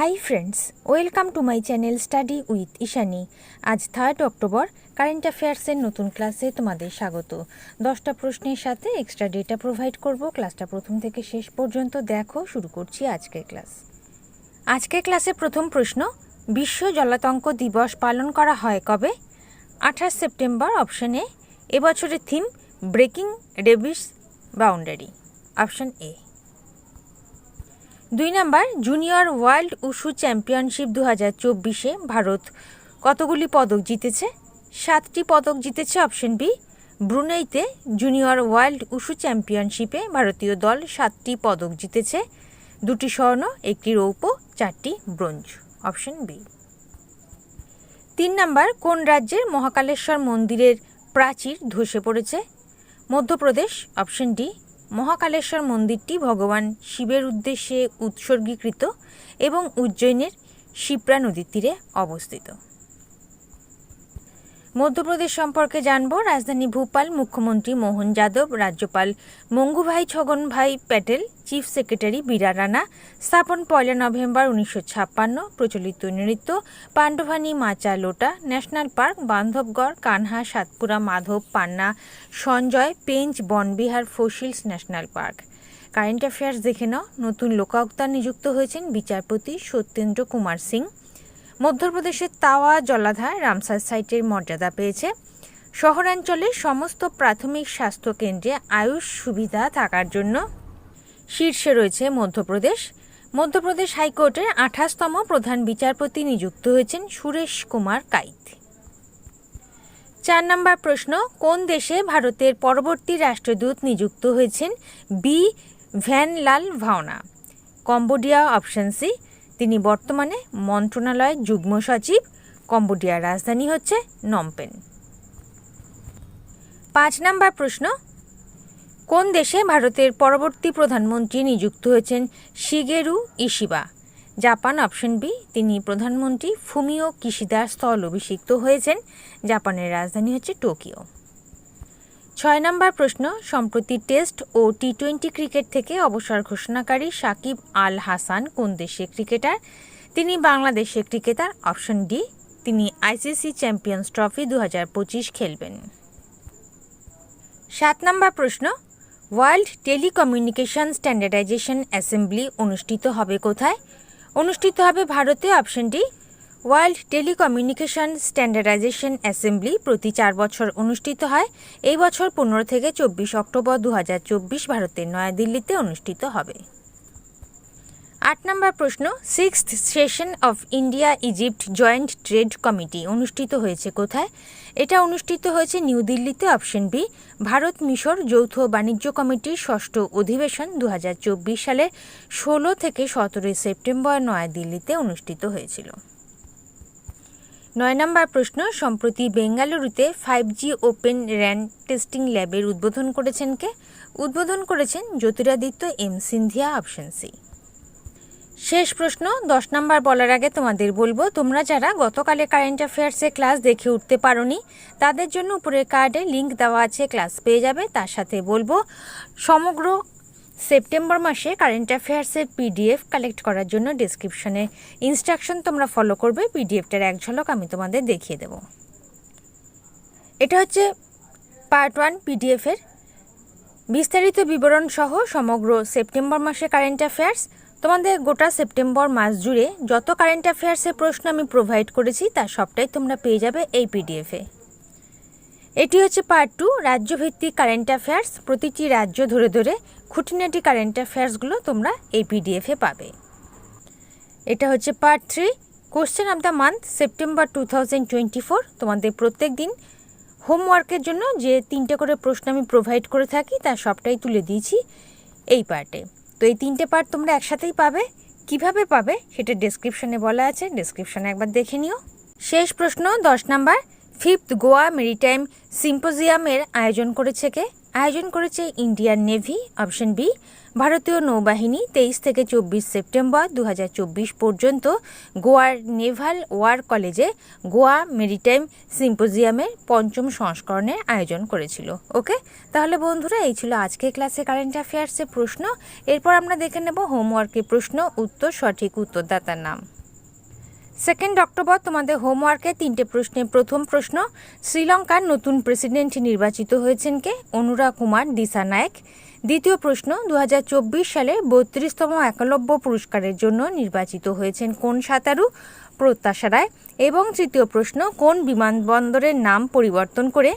Hi friends welcome to my channel study with Ishani আজ third October current অ্যাফেয়ার্সের নতুন ক্লাসে তোমাদের স্বাগত। দশটা প্রশ্নের সাথে এক্সট্রা ডেটা প্রোভাইড করব। ক্লাসটা প্রথম থেকে শেষ পর্যন্ত দেখো, শুরু করছি আজকের ক্লাস আজকের ক্লাসে প্রথম প্রশ্ন, বিশ্ব জলাতঙ্ক দিবস পালন করা হয় কবে? আঠাশ সেপ্টেম্বর অপশন এ এবছরের theme breaking rabies boundary option A দুই number junior world wushu championship দু হাজার চব্বিশে ভারত কতগুলি পদক জিতেছে? সাতটি পদক জিতেছে অপশন বি ব্রুনেইতে জুনিয়র ওয়ার্ল্ড উশু চ্যাম্পিয়নশিপে ভারতীয় দল সাতটি পদক জিতেছে, দুটি স্বর্ণ, একটি রৌপ্য, চারটি ব্রোঞ্জ অপশন বি তিন নাম্বার, কোন রাজ্যের মহাকালেশ্বর মন্দিরের প্রাচীর ধসে পড়েছে? মধ্যপ্রদেশ অপশন ডি মহাকালেশ্বর মন্দিরটি ভগবান শিবের উদ্দেশ্যে উৎসর্গীকৃত এবং উজ্জয়িনের শিপ্রা নদীর তীরে অবস্থিত। মধ্যপ্রদেশ সম্পর্কে জানব। রাজধানী ভোপাল, মুখ্যমন্ত্রী মোহন যাদব, রাজ্যপাল মঙ্গুভাই ছগনভাই প্যাটেল, চিফ সেক্রেটারি বীরা রানা, স্থাপন পয়লা নভেম্বর উনিশশো ছাপ্পান্ন, প্রচলিত নৃত্য, পাণ্ডবানী মাচা লোটা, national park, Bandhavgarh, Kanha, Satpura, Madhav, Panna, Sanjay, Pench, Vanvihar, fossils national park. Current affairs দেখে নাও। নতুন লোকায়ুক্তা নিযুক্ত হয়েছেন বিচারপতি সত্যেন্দ্র কুমার সিং। মধ্যপ্রদেশের তাওয়া, জলাধার, রামসার সাইটের মর্যাদা পেয়েছে। শহরাঞ্চলে সমস্ত প্রাথমিক স্বাস্থ্য কেন্দ্রে আয়ুষ সুবিধা থাকার জন্য শীর্ষে রয়েছে মধ্যপ্রদেশ। মধ্যপ্রদেশ হাইকোর্টের আঠাশতম প্রধান বিচারপতি নিযুক্ত হয়েছেন সুরেশ কুমার কাইত। চার নম্বর প্রশ্ন, কোন দেশে ভারতের পরবর্তী রাষ্ট্রদূত নিযুক্ত হয়েছেন বি ভ্যানলাল ভাওনা? কম্বোডিয়া অপশন সি তিনি বর্তমানে মন্ত্রণালয়ের যুগ্ম সচিব, কম্বোডিয়ার রাজধানী হচ্ছে নমপেন পাঁচ নম্বর প্রশ্ন, কোন দেশে ভারতের পরবর্তী প্রধানমন্ত্রী নিযুক্ত হয়েছেন Shigeru Ishiba? Japan option B, তিনি প্রধানমন্ত্রী ফুমিও কিশিদার স্থল অভিষিক্ত হয়েছেন। জাপানের রাজধানী হচ্ছে টোকিও। ছয় নম্বর প্রশ্ন, সম্প্রতি টেস্ট ও টি টোয়েন্টি ক্রিকেট থেকে অবসর ঘোষণাকারী সাকিব আল হাসান কোন দেশের ক্রিকেটার? তিনি বাংলাদেশের ক্রিকেটার, অপশন ডি, তিনি আইসিসি চ্যাম্পিয়ন্স ট্রফি দু পঁচিশ খেলবেন। সাত নম্বর প্রশ্ন, ওয়ার্ল্ড টেলিকমিউনিকেশন স্ট্যান্ডার্ডাইজেশন অ্যাসেম্বলি অনুষ্ঠিত হবে কোথায়? অনুষ্ঠিত হবে ভারতে, option D world telecommunication standardization assembly প্রতি চার বছর অনুষ্ঠিত হয়। এই বছর পনেরো থেকে চব্বিশ অক্টোবর দু হাজার চব্বিশ ভারতের নয়াদিল্লিতে অনুষ্ঠিত হবে। আট নম্বর প্রশ্ন, sixth session of India Egypt joint trade committee অনুষ্ঠিত হয়েছে কোথায়? এটা অনুষ্ঠিত হয়েছে নিউ দিল্লিতে অপশন বি, ভারত মিশর যৌথ বাণিজ্য কমিটির ষষ্ঠ অধিবেশন দু হাজার চব্বিশ সালের ষোলো থেকে সতেরোই সেপ্টেম্বর নয়াদিল্লিতে অনুষ্ঠিত হয়েছিল। নয় নম্বর প্রশ্ন, সম্প্রতি বেঙ্গালুরুতে five G open RAN testing ল্যাবের উদ্বোধন করেছেন কে? উদ্বোধন করেছেন Jyotiraditya, M Scindia option C শেষ প্রশ্ন, দশ নম্বর বলার আগে তোমাদের বলব, তোমরা যারা গতকালে কারেন্ট অ্যাফেয়ার্সে ক্লাস দেখে উঠতে পারোনি, তাদের জন্য উপরের কার্ডে লিঙ্ক দেওয়া আছে ক্লাস পেয়ে যাবে, তার সাথে বলব, সমগ্র সেপ্টেম্বর মাসে কারেন্ট অ্যাফেয়ার্সের পিডিএফ কালেক্ট করার জন্য ডিসক্রিপশনে ইনস্ট্রাকশন তোমরা ফলো করবে, পিডিএফটার এক ঝলক আমি তোমাদের দেখিয়ে দেব। এটা হচ্ছে পার্ট ওয়ান পিডিএফের। বিস্তারিত বিবরণ সহ সমগ্র সেপ্টেম্বর মাসে কারেন্ট অ্যাফেয়ার্স, তোমাদের গোটা সেপ্টেম্বর মাস জুড়ে যত কারেন্ট অ্যাফেয়ার্সের প্রশ্ন আমি প্রোভাইড করেছি তার সবটাই তোমরা পেয়ে যাবে এই পিডিএফে। এটি হচ্ছে পার্ট টু রাজ্যভিত্তিক কারেন্ট অ্যাফেয়ার্স, প্রতিটি রাজ্য ধরে ধরে খুঁটিনাটি কারেন্ট অ্যাফেয়ার্সগুলো তোমরা এই পিডিএফে পাবে। এটা হচ্ছে part three question of the month September two thousand twenty four তোমাদের প্রত্যেক দিন হোমওয়ার্কের জন্য যে তিনটে করে প্রশ্ন আমি প্রোভাইড করে থাকি তার সবটাই তুলে দিয়েছি এই পার্টে তো এই তিনটে পার্ট তোমরা একসাথেই পাবে। কীভাবে পাবে সেটা ডেসক্রিপশনে বলা আছে ডেসক্রিপশনে একবার দেখে নিও। শেষ প্রশ্ন, দশ নাম্বার ফিফথ গোয়া মেরিটাইম সিম্পোজিয়ামের আয়োজন করেছে কে? আয়োজন করেছে ইন্ডিয়ান নেভি, অপশন বি, ভারতীয় নৌবাহিনী, তেইশ থেকে চব্বিশ সেপ্টেম্বর দু হাজার চব্বিশ পর্যন্ত গোয়ার নেভাল ওয়ার কলেজে গোয়া মেরিটাইম সিম্পোজিয়ামের পঞ্চম সংস্করণের আয়োজন করেছিল। ওকে? তাহলে বন্ধুরা, এই ছিল আজকে ক্লাসে কারেন্ট অ্যাফেয়ার্সের প্রশ্ন। এরপর আমরা দেখে নেব হোমওয়ার্কের প্রশ্ন, উত্তর, সঠিক উত্তরদাতার নাম। সেকেন্ড অক্টোবর তোমাদের হোমওয়ার্কে তিনটে প্রশ্নের প্রথম প্রশ্ন। শ্রীলঙ্কার নতুন প্রেসিডেন্ট নির্বাচিত হয়েছেন কে? অনুরা কুমার, দিশা নায়ক। দ্বিতীয় প্রশ্ন দু হাজার চব্বিশ সালে বত্রিশতম একলব্য পুরস্কারের জন্য নির্বাচিত হয়েছেন কোন সাঁতারু? প্রত্যাশা রায়। এবং তৃতীয় প্রশ্ন, কোন বিমানবন্দরের নাম পরিবর্তন করে?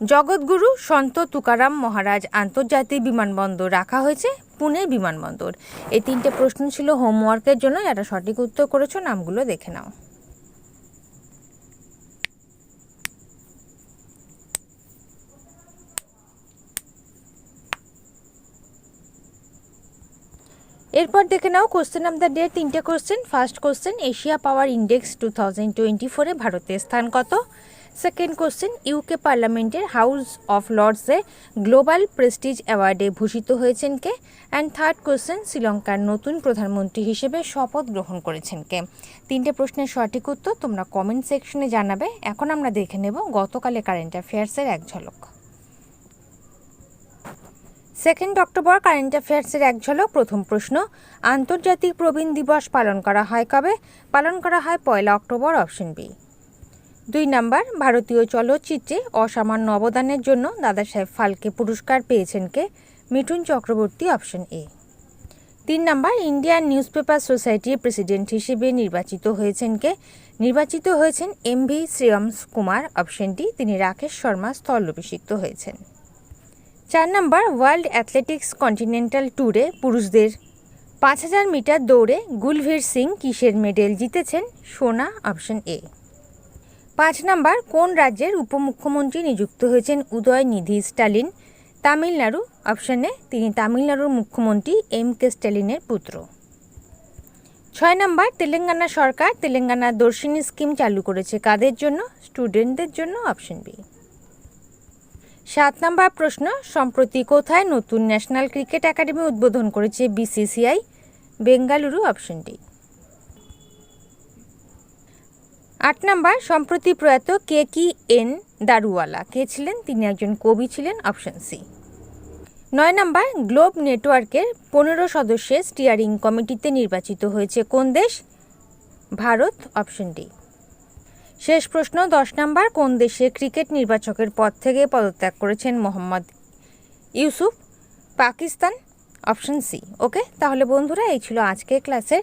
জগৎগুরু সন্ত তুকারাম মহারাজ আন্তর্জাতিক বিমানবন্দর রাখা হয়েছে। পুনে বিমানবন্দর। এই তিনটে প্রশ্ন ছিল হোমওয়ার্কের জন্য। যারা সঠিক উত্তর করেছ, নামগুলো দেখে নাও। এরপর দেখে নাও কোশ্চেন অফ দ্য ডে তিনটে question first question Asia power index two thousand twenty ফোরে ভারতের স্থান কত? সেকেন্ড কোশ্চেন ইউকে পার্লামেন্টের হাউস অফ লর্ডসে গ্লোবাল প্রেস্টিজ অ্যাওয়ার্ডে ভূষিত হয়েছেন কে? অ্যান্ড থার্ড কোশ্চেন শ্রীলঙ্কার নতুন প্রধানমন্ত্রী হিসেবে শপথ গ্রহণ করেছেন কে? তিনটে প্রশ্নের সঠিক উত্তর তোমরা কমেন্ট সেকশনে জানাবে। এখন আমরা দেখে নেব গতকালে কারেন্ট অ্যাফেয়ার্সের এক ঝলক। সেকেন্ড অক্টোবর কারেন্ট অ্যাফেয়ার্সের এক ঝলক। প্রথম প্রশ্ন, আন্তর্জাতিক প্রবীণ দিবস পালন করা হয় কবে? পালন করা হয় পয়লা অক্টোবর অপশন বি দুই নাম্বার, ভারতীয় চলচ্চিত্রে অসামান্য অবদানের জন্য দাদা সাহেব ফালকে পুরস্কার পেয়েছেন কে? Mithun Chakraborty, option A. তিন নাম্বার, ইন্ডিয়ান নিউজ পেপার সোসাইটির প্রেসিডেন্ট হিসেবে নির্বাচিত হয়েছেন কে? নির্বাচিত হয়েছেন M V Shreyams Kumar, option D, তিনি রাকেশ শর্মা স্থলাভিষিক্ত হয়েছেন। চার নম্বর, ওয়ার্ল্ড অ্যাথলেটিক্স কন্টিনেন্টাল ট্যুরে পুরুষদের পাঁচ হাজার মিটার দৌড়ে গুলভীর সিং কিসের মেডেল জিতেছেন? সোনা, অপশন এ। পাঁচ নম্বর, কোন রাজ্যের উপমুখ্যমন্ত্রী নিযুক্ত হয়েছেন উদয়নিধি স্টালিন তামিলনাড়ু অপশনে তিনি তামিলনাড়ুর মুখ্যমন্ত্রী এম কে স্টালিনের পুত্র। ছয় নম্বর, তেলেঙ্গানা সরকার তেলেঙ্গানা দর্শিনী স্কিম চালু করেছে কাদের জন্য? স্টুডেন্টদের জন্য অপশন বি। সাত নম্বর প্রশ্ন, সম্প্রতি কোথায় নতুন ন্যাশনাল ক্রিকেট একাডেমি উদ্বোধন করেছে বিসিসিআই বেঙ্গালুরু অপশন ডি। আট নাম্বার, সম্প্রতি প্রয়াত কে কি এন দারুওয়ালা। কে ছিলেন? তিনি একজন কবি ছিলেন, অপশন সি। নয় নাম্বার, গ্লোব নেটওয়ার্কের পনেরো সদস্যের স্টিয়ারিং কমিটিতে নির্বাচিত হয়েছে কোন দেশ? Bharat, option D. শেষ প্রশ্ন, দশ নম্বর, কোন দেশে ক্রিকেট নির্বাচকের পদ থেকে পদত্যাগ করেছেন Mohammad Yusuf? Pakistan, option C. Okay, তাহলে বন্ধুরা, এই ছিল আজকের ক্লাসের